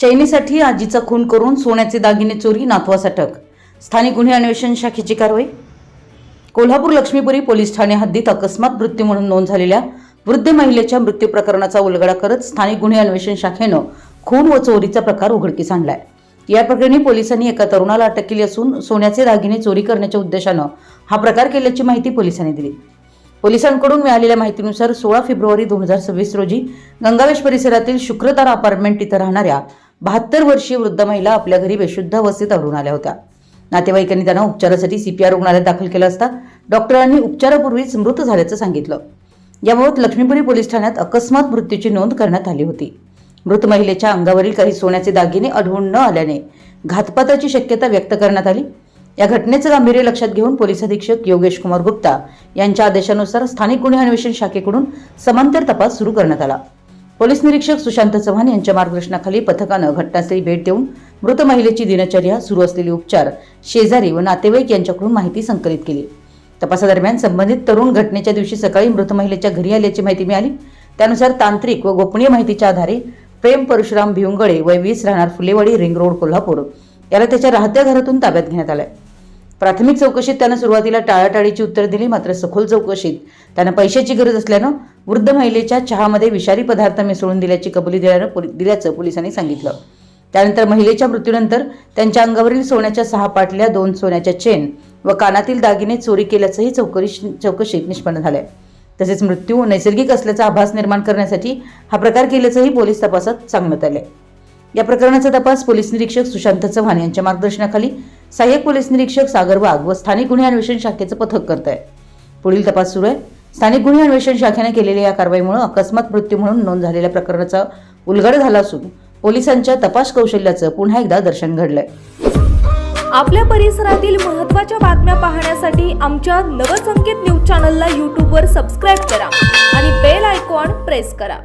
चैनीसाठी आजीचा खून करून सोन्याचे दागिने चोरी नातवास अटक. स्थानिक गुन्हे अन्वेषण शाखेची कारवाई? कोल्हापूर लक्ष्मीपुरी पोलीस ठाणे हद्दीत अकस्मात मृत्यू म्हणून नोंद झालेल्या वृद्ध महिलेच्या मृत्यू प्रकरणाचा उलगडा करत स्थानिक गुन्हे अन्वेषण शाखेनं खून व चोरीचा प्रकार उघडकीस आणलाय. या प्रकरणी पोलिसांनी एका तरुणाला अटक केली असून सोन्याचे दागिने चोरी करण्याच्या उद्देशानं हा प्रकार केल्याची माहिती पोलिसांनी दिली. पोलिसांकडून मिळालेल्या माहितीनुसार सोळा फेब्रुवारी दोन हजार सव्वीस रोजी गंगावेश परिसरातील शुक्रतारा अपार्टमेंट इथं राहणाऱ्या बहात्तर वर्षीय वृद्ध महिला आपल्या घरी बेशुद्ध अवस्थेत आढळून आल्या होत्या. नातेवाईकांनी त्यांना उपचारासाठी सीपीआर रुग्णालयात दाखल केलं असता डॉक्टरांनी उपचारापूर्वीच मृत झाल्याचं सांगितलं. याबाबत लक्ष्मीपुरी पोलीस ठाण्यात अकस्मात मृत्यूची नोंद करण्यात आली होती. मृत महिलेच्या अंगावरील काही सोन्याचे दागिने आढळून न आल्याने घातपाताची शक्यता व्यक्त करण्यात आली. या घटनेचं गांभीर्य लक्षात घेऊन पोलीस अधीक्षक योगेश कुमार गुप्ता यांच्या आदेशानुसार स्थानिक गुन्हे अन्वेषण शाखेकडून समांतर तपास सुरू करण्यात आला. पोलीस निरीक्षक सुशांत चव्हाण यांच्या मार्गदर्शनाखाली पथकानं घटनास्थळी भेट देऊन मृत महिलेची दिनचर्या सुरू असलेले उपचार शेजारी व नातेवाईक यांच्याकडून माहिती संकलित केली. तपासादरम्यान संबंधित तरुण घटनेच्या दिवशी सकाळी मृत महिलेच्या घरी आल्याची माहिती मिळाली. त्यानुसार तांत्रिक व गोपनीय माहितीच्या आधारे प्रेम परशुराम भिवंगळे वय वीस राहणार फुलेवाडी रिंग रोड कोल्हापूर याला त्याच्या राहत्या घरातून ताब्यात घेण्यात आलाय. प्राथमिक चौकशीत त्यानं सुरुवातीला टाळाटाळीची उत्तर दिली मात्र सखोल चौकशीत त्यानं पैशाची गरज असल्यानं वृद्ध महिलेच्या चहामध्ये विषारी पदार्थ मिसळून दिल्याची कबुली दिल्यानं दिल्याचं पोलिसांनी सांगितलं. त्यानंतर महिलेच्या मृत्यूनंतर त्यांच्या अंगावरील सोन्याच्या सहा पाटल्या दोन सोन्याच्या चेन व कानातील दागिने चोरी केल्याचंही चौकशी चौकशीत निष्पन्न झालंय. तसेच मृत्यू नैसर्गिक असल्याचा आभास निर्माण करण्यासाठी हा प्रकार केल्याचंही पोलीस तपासात सांगण्यात आले या प्रकरणाचा तपास पोलीस निरीक्षक सुशांत चव्हाण यांच्या मार्गदर्शनाखाली सहाय्यक पोलीस निरीक्षक सागर वाघ व स्थानिक गुन्हे अन्वेषण शाखेचं पथक करत आहे पुढील तपास सुरू आहे. स्थानिक गुन्हे अन्वेषण शाखेने केलेल्या या कारवाईमुळे अकस्मात मृत्यू म्हणून नोंद झालेल्या प्रकरणाचा उलगड झाला असून पोलिसांच्या तपास कौशल्याचं पुन्हा एकदा दर्शन घडलंय. आपल्या परिसरातील महत्त्वाच्या बातम्या पाहण्यासाठी आमच्या नवसंकेत न्यूज चॅनलला यूट्यूबवर सबस्क्राईब करा आणि बेल आयकॉन प्रेस करा.